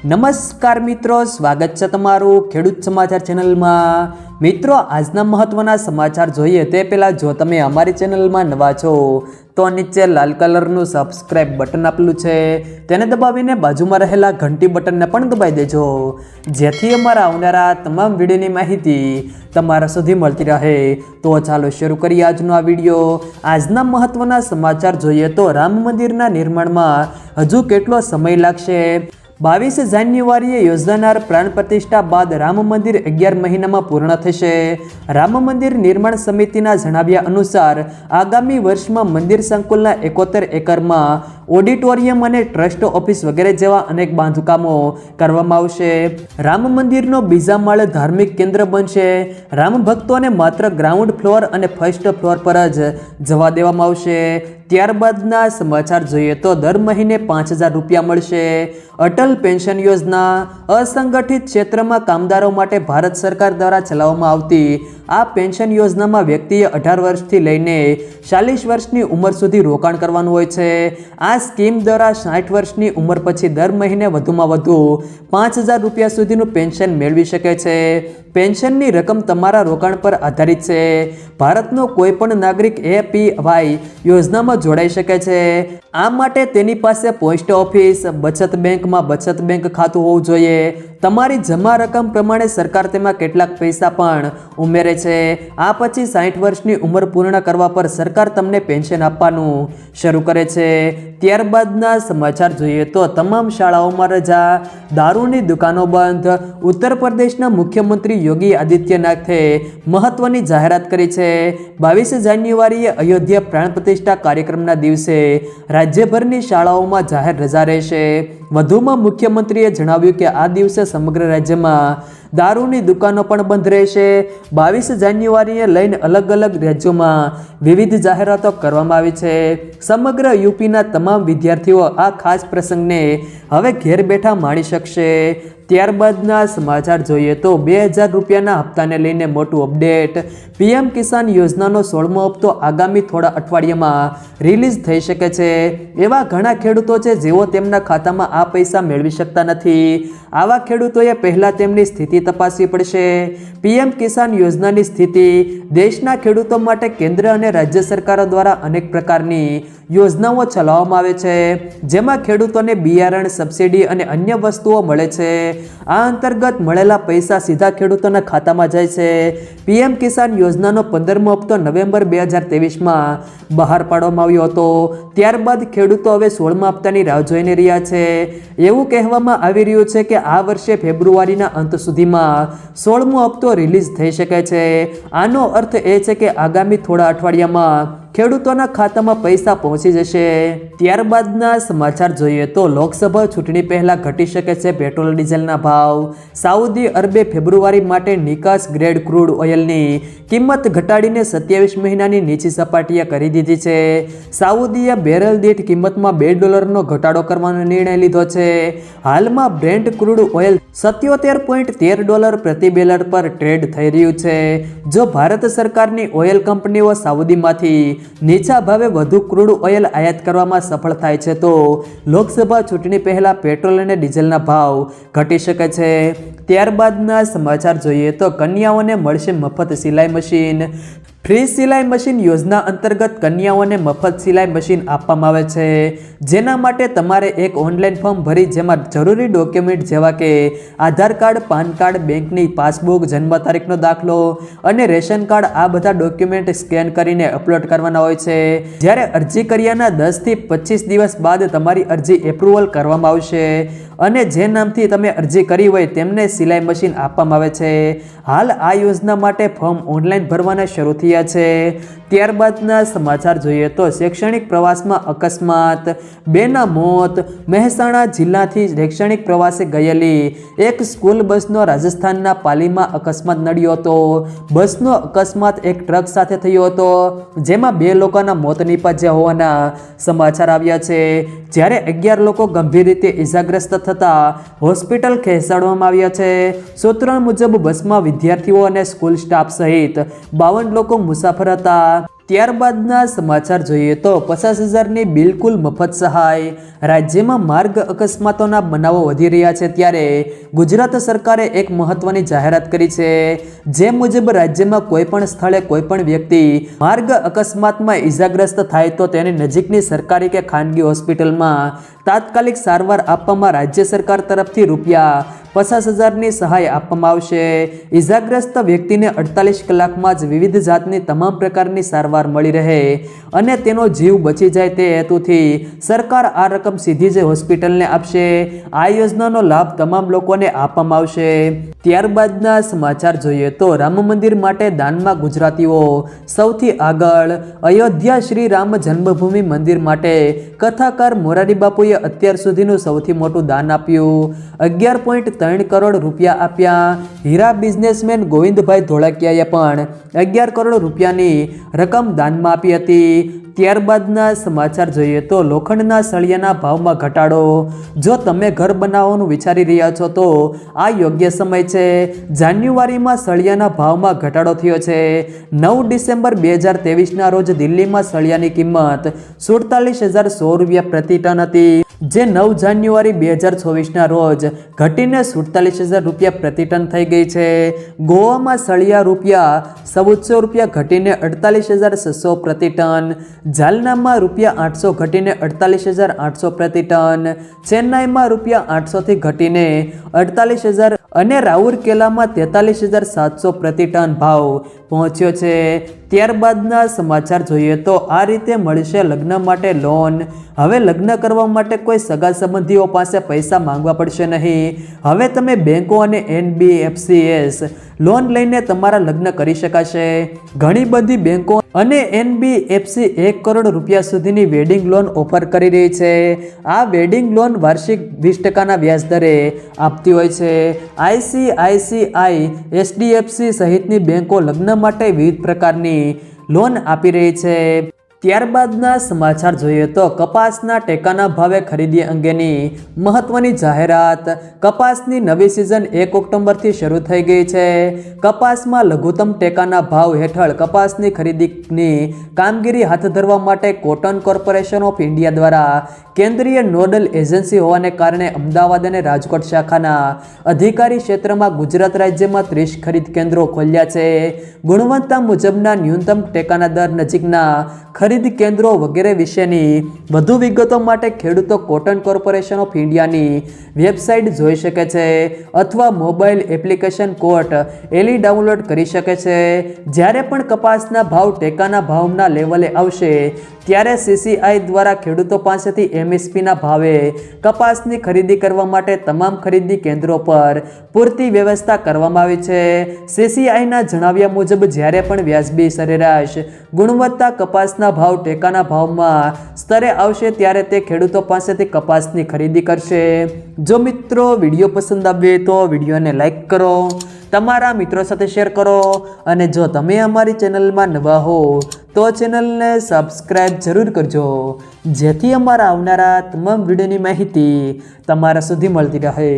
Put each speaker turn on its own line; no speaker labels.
નમસ્કાર મિત્રો, સ્વાગત છે તમારું ખેડૂત સમાચાર ચેનલમાં. મિત્રો, આજના મહત્વના સમાચાર જોઈએ તે પહેલાં જો તમે અમારી ચેનલમાં નવા છો, તો નીચે લાલ કલરનું સબસ્ક્રાઇબ બટન આપેલું છે. તેને દબાવીને બાજુમાં રહેલા ઘંટી બટનને પણ દબાવી દેજો. જેથી અમારા આવનારા તમામ વિડીયોની માહિતી તમારા સુધી મળતી રહે. તો ચાલો શરૂ કરીએ આજનો આ વીડિયો. આજના મહત્વના સમાચાર જોઈએ તો રામ મંદિરના નિર્માણમાં હજુ કેટલો સમય લાગશે? બાવીસ જાન્યુઆરીએ યોજાનાર પ્રાણ પ્રતિષ્ઠા બાદ રામ મંદિર અગિયાર મહિનામાં પૂર્ણ થશે. રામ મંદિર નિર્માણ સમિતિના જણાવ્યા અનુસાર, આગામી વર્ષમાં મંદિર સંકુલના એકોતેર એકરમાં ઓડિટોરિયમ અને ટ્રસ્ટ ઓફિસ વગેરે જેવા અનેક બાંધકામો કરવામાં આવશે. રામ મંદિરનો બીજા માળે ધાર્મિક કેન્દ્ર બનશે. રામ ભક્તોને માત્ર ગ્રાઉન્ડ ફ્લોર અને ફર્સ્ટ ફ્લોર પર જ જવા દેવામાં આવશે. ત્યારબાદના સમાચાર જોઈએ તો દર મહિને પાંચ હજાર રૂપિયા મળશે. અટલ પેન્શન યોજના અસંગઠિત ક્ષેત્રમાં કામદારો માટે ભારત સરકાર દ્વારા ચલાવવામાં આવતી આ પેન્શન યોજનામાં વ્યક્તિએ અઢાર વર્ષથી લઈને ચાલીસ વર્ષની ઉંમર સુધી રોકાણ કરવાનું હોય છે. આ સ્કીમ દ્વારા સાઠ વર્ષની ઉંમર પછી દર મહિને વધુમાં વધુ પાંચ હજાર રૂપિયા સુધીનું પેન્શન મેળવી શકે છે. પેન્શનની રકમ તમારા રોકાણ પર આધારિત છે. ભારતનો કોઈ પણ નાગરિક એ પી વાય યોજનામાં જોડાઈ શકે છે. આ માટે તેની પાસે પોસ્ટ ઓફિસ, બચત બેંકમાં બચત બેંક ખાતું હોવું જોઈએ. તમારી જમા રકમ પ્રમાણે સરકાર તેમાં કેટલાક પૈસા પણ ઉમેરે છે. આ પછી સાઠ વર્ષની ઉંમર પૂર્ણ કરવા પર સરકાર તમને પેન્શન આપવાનું શરૂ કરે છે. ત્યારબાદના સમાચાર જોઈએ તો તમામ શાળાઓમાં રજા, દારૂની દુકાનો બંધ, ઉત્તર પ્રદેશના મુખ્યમંત્રી યોગી આદિત્યનાથે મહત્વની જાહેરાત કરી છે. બાવીસ જાન્યુઆરીએ અયોધ્યા પ્રાણ પ્રતિષ્ઠા કાર્યક્રમના દિવસે રાજ્યભરની શાળાઓમાં જાહેર રજા રહેશે. વધુમાં મુખ્યમંત્રીએ જણાવ્યું કે આ દિવસે સમગ્ર રાજ્યમાં દારૂની દુકાનો પણ બંધ રહેશે. બાવીસ જાન્યુઆરીએ લઈને અલગ અલગ રાજ્યોમાં વિવિધ જાહેરાતો કરવામાં આવી છે. સમગ્ર યુપીના તમામ વિદ્યાર્થીઓ આ ખાસ પ્રસંગને હવે ઘેર બેઠા માણી શકશે. ત્યારબાદના સમાચાર જોઈએ તો બે હજાર રૂપિયાના હપ્તાને લઈને મોટું અપડેટ. પીએમ કિસાન યોજનાનો સોળમો હપ્તો આગામી થોડા અઠવાડિયામાં રિલીઝ થઈ શકે છે. એવા ઘણા ખેડૂતો છે જેઓ તેમના ખાતામાં આ પૈસા મેળવી શકતા નથી. આવા ખેડૂતોએ પહેલાં તેમની સ્થિતિ તપાસવી પડશે. પીએમ કિસાન યોજનાની સ્થિતિ દેશના ખેડૂતો માટે કેન્દ્ર અને રાજ્ય સરકારો દ્વારા અનેક પ્રકારની યોજનાઓ ચલાવવામાં આવે છે, જેમાં ખેડૂતોને બિયારણ, સબસિડી અને અન્ય વસ્તુઓ મળે છે. આ અંતર્ગત મળેલા પૈસા સીધા ખેડૂતોના ખાતામાં જાય છે. પીએમ કિસાન યોજનાનો પંદરમો હપ્તો નવેમ્બર બે હજાર તેવીસમાં બહાર પાડવામાં આવ્યો હતો. ત્યારબાદ ખેડૂતો હવે સોળમા હપ્તાની રાહ જોઈને રહ્યા છે. એવું કહેવામાં આવી રહ્યું છે કે આ વર્ષે ફેબ્રુઆરીના અંત સુધીમાં સોળમો હપ્તો રિલીઝ થઈ શકે છે. આનો અર્થ એ છે કે આગામી થોડા અઠવાડિયામાં ખેડૂતોના ખાતામાં પૈસા પહોંચી જશે. ત્યારબાદના સમાચાર જોઈએ તો લોકસભા ચૂંટણી પહેલા ઘટી શકે છે પેટ્રોલ ડીઝલના ભાવ. સાઉદી અરબે ફેબ્રુઆરી માટે નિકાસ ગ્રેડ ક્રૂડ ઓઇલની કિંમત ઘટાડીને સત્યાવીસ મહિનાની નીચી સપાટીએ કરી દીધી છે. સાઉદીએ બેરલ દીઠ કિંમતમાં બે ડોલરનો ઘટાડો કરવાનો નિર્ણય લીધો છે. હાલમાં બ્રેન્ડ ક્રૂડ ઓઇલ સત્યોતેર પોઈન્ટ તેર ડોલર પ્રતિ બેલર પર ટ્રેડ થઈ રહ્યું છે. જો ભારત સરકારની ઓઇલ કંપનીઓ સાઉદીમાંથી નીચા ભાવે વધુ ક્રૂડ ઓઇલ આયાત કરવામાં સફળ થાય છે. તો લોકસભા ચૂંટણી પહેલા પેટ્રોલ અને ડીઝલના ભાવ ઘટી શકે છે. ત્યારબાદના સમાચાર જોઈએ તો કન્યાઓને મળશે મફત સિલાઈ મશીન. ફ્રી સિલાઈ મશીન યોજના અંતર્ગત કન્યાઓને મફત સિલાઈ મશીન આપવામાં આવે છે. જેના માટે તમારે એક ઓનલાઈન ફોર્મ ભરી જેમાં જરૂરી ડોક્યુમેન્ટ જેવા કે આધાર કાર્ડ, પાન કાર્ડ, બેંકની પાસબુક, જન્મ તારીખનો દાખલો અને રેશન કાર્ડ આ બધા ડોક્યુમેન્ટ સ્કેન કરીને અપલોડ કરવાના હોય છે. જ્યારે અરજી કર્યાના દસથી પચીસ દિવસ બાદ તમારી અરજી એપ્રુવલ કરવામાં આવશે. અને જે નામથી તમે અરજી કરી હોય તેમને સિલાઈ મશીન આપવામાં આવે છે. હાલ આ યોજના માટે ફોર્મ ઓનલાઈન ભરવાના શરૂ થયા છે. ત્યારબાદના સમાચાર જોઈએ તો શૈક્ષણિક પ્રવાસમાં અકસ્માત, બેના મોત, મહેસાણા જિલ્લાથી શૈક્ષણિક પ્રવાસે ગયેલી એક સ્કૂલ બસનો રાજસ્થાનના પાલીમાં અકસ્માત નડ્યો હતો. બસનો અકસ્માત એક ટ્રક સાથે થયો હતો, જેમાં બે લોકોના મોત નીપજ્યા હોવાના સમાચાર આવ્યા છે. જ્યારે અગિયાર લોકો ગંભીર રીતે ઇજાગ્રસ્ત થતાં હોસ્પિટલ ખસેડવામાં આવ્યા છે. સૂત્રો મુજબ, બસમાં વિદ્યાર્થીઓ અને સ્કૂલ સ્ટાફ સહિત બાવન લોકો મુસાફર હતા. ત્યારબાદના સમાચાર જોઈએ તો પચાસ હજારની બિલકુલ મફત સહાય. રાજ્યમાં માર્ગ અકસ્માતોના બનાવો વધી રહ્યા છે ત્યારે ગુજરાત સરકારે એક મહત્વની જાહેરાત કરી છે. જે મુજબ રાજ્યમાં કોઈ પણ સ્થળે કોઈપણ વ્યક્તિ માર્ગ અકસ્માતમાં ઈજાગ્રસ્ત થાય તો તેની નજીકની સરકારી કે ખાનગી હોસ્પિટલમાં તાત્કાલિક સારવાર આપવામાં રાજ્ય સરકાર તરફથી રૂપિયા પચાસ હજારની સહાય આપવામાં આવશે. ઈજાગ્રસ્ત વ્યક્તિને અડતાલીસ કલાકમાં જ વિવિધ જાતની તમામ પ્રકારની સારવાર મળી રહે અને તેનો જીવ બચી જાય તે હેતુથી સરકાર આ રકમ સીધી જ હોસ્પિટલને આપશે. આ યોજનાનો લાભ તમામ લોકોને આપવામાં આવશે. ત્યારબાદના સમાચાર જોઈએ તો રામ મંદિર માટે દાનમાં ગુજરાતીઓ સૌથી આગળ. અયોધ્યા શ્રી રામ જન્મભૂમિ મંદિર માટે કથાકાર મોરારી બાપુએ અત્યાર સુધીનું સૌથી મોટું દાન આપ્યું. અગિયાર પોઈન્ટ ત્રણ કરોડ રૂપિયા આપ્યા. હીરા બિઝનેસમેન ગોવિંદભાઈ ધોળકિયાએ પણ અગિયાર કરોડ રૂપિયાની રકમ દાનમાં આપી હતી. ત્યારબાદના સમાચાર જોઈએ તો લોખંડના સળિયાના ભાવમાં ઘટાડો. જો તમે ઘર બનાવવાનું વિચારી રહ્યા છો તો આ યોગ્ય સમય છે. જાન્યુઆરીમાં સળિયાના ભાવમાં ઘટાડો થયો છે. નવ ડિસેમ્બર બે હજાર તેવીસના રોજ દિલ્હીમાં સળિયાની કિંમત સુડતાલીસ હજાર સો રૂપિયા પ્રતિ ટન હતી. જે નવ જાન્યુઆરી બે હજાર ચોવીસના રોજ ઘટીને સુડતાલીસ હજાર રૂપિયા પ્રતિ ટન થઈ ગઈ છે. ગોવામાં સળિયા રૂપિયા ચૌદસો રૂપિયા ઘટીને અડતાલીસ હજાર છસો પ્રતિ ટન જાલનામાં રૂપિયા આઠસો ઘટીને અડતાલીસ હજાર આઠસો પ્રતિ ટન ચેન્નાઈમાં રૂપિયા આઠસોથી ઘટીને અડતાલીસ હજાર અને રાઉરકેલામાં તેતાલીસ હજાર સાતસો પ્રતિ ટન ભાવ પહોંચ્યો છે. ત્યારબાદના સમાચાર જોઈએ તો આ રીતે મળશે લગ્ન માટે લોન હવે લગ્ન કરવા માટે કોઈ સગા સંબંધીઓ પાસે પૈસા માંગવા પડશે નહીં. હવે તમે બેંકો અને એનબીએફસીએસ લોન લઈને તમારા લગ્ન કરી શકાશે. ઘણી બધી બેંકો અને એનબીએફસી એક કરોડ રૂપિયા સુધીની વેડિંગ લોન ઓફર કરી રહી છે. આ વેડિંગ લોન વાર્ષિક વીસ ટકાના વ્યાજ દરે આપતી હોય છે. આઈસીઆઈસીઆઈ એચડીએફસી સહિતની બેંકો લગ્ન માટે વિવિધ પ્રકારની લોન આપી રહી છે. ત્યારબાદના સમાચાર જોઈએ તો કપાસના ટેકાના ભાવે ખરીદી અંગેની મહત્વની જાહેરાત. કપાસની નવી સિઝન એક ઓક્ટોબરથી શરૂ થઈ ગઈ છે. કપાસમાં લઘુત્તમ ટેકાના ભાવ હેઠળ કપાસની ખરીદીની કામગીરી હાથ ધરવા માટે કોટન કોર્પોરેશન ઓફ ઇન્ડિયા દ્વારા કેન્દ્રીય નોડલ એજન્સી હોવાને કારણે અમદાવાદ અને રાજકોટ શાખાના અધિકારી ક્ષેત્રમાં ગુજરાત રાજ્યમાં ત્રીસ ખરીદ કેન્દ્રો ખોલ્યા છે. ગુણવત્તા મુજબના ન્યૂનતમ ટેકાના દર નજીકના ખરીદ કેન્દ્રો વગેરે વિશેની વધુ વિગતો માટે ખેડૂતો કોટન કોર્પોરેશન ઓફ ઇન્ડિયાની વેબસાઇટ જોઈ શકે છે અથવા મોબાઈલ એપ્લિકેશન કોટ એલી ડાઉનલોડ કરી શકે છે. જ્યારે પણ કપાસના ભાવ ટેકાના ભાવના લેવલે આવશે, ત્યારે સીસીઆઈ દ્વારા ખેડૂતો પાસેથી એમએસપીના ભાવે કપાસની ખરીદી કરવા માટે તમામ ખરીદી કેન્દ્રો પર પૂરતી વ્યવસ્થા કરવામાં આવી છે. સીસીઆઈના જણાવ્યા મુજબ, જ્યારે પણ વ્યાજબી સરેરાશ ગુણવત્તા કપાસના ભાવ, ટેકાના ભાવમાં સ્તરે આવશે ત્યારે તે ખેડૂતો પાસેથી કપાસની ખરીદી કરશે. જો મિત્રો વીડિયો પસંદ આવે તો વિડીયોને લાઈક કરો, તમારા મિત્રો સાથે શેર કરો અને જો તમે અમારી ચેનલમાં નવા હો તો ચેનલને સબસ્ક્રાઈબ જરૂર કરજો. જેથી અમારા આવનારા તમામ વિડીયોની માહિતી તમારા સુધી મળતી રહે.